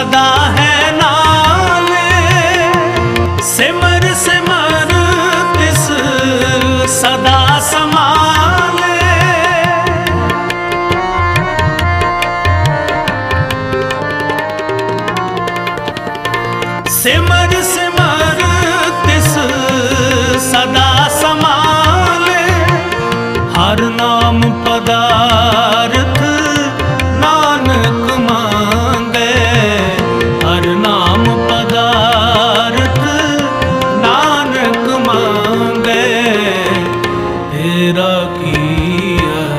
ਸਦਾ ਹੈ ਨਾਮ ਸਿਮਰ ਸਿਮਰ ਤਿਸ ਸਦਾ ਸਮਾਲੇ ਸਿਮਰ ਸਿਮਰ ਤਿਸ ਸਦਾ ਸਮਾਨ ਹਰ ਨਾਮ ਪਦਾਰਥ রাখিয়া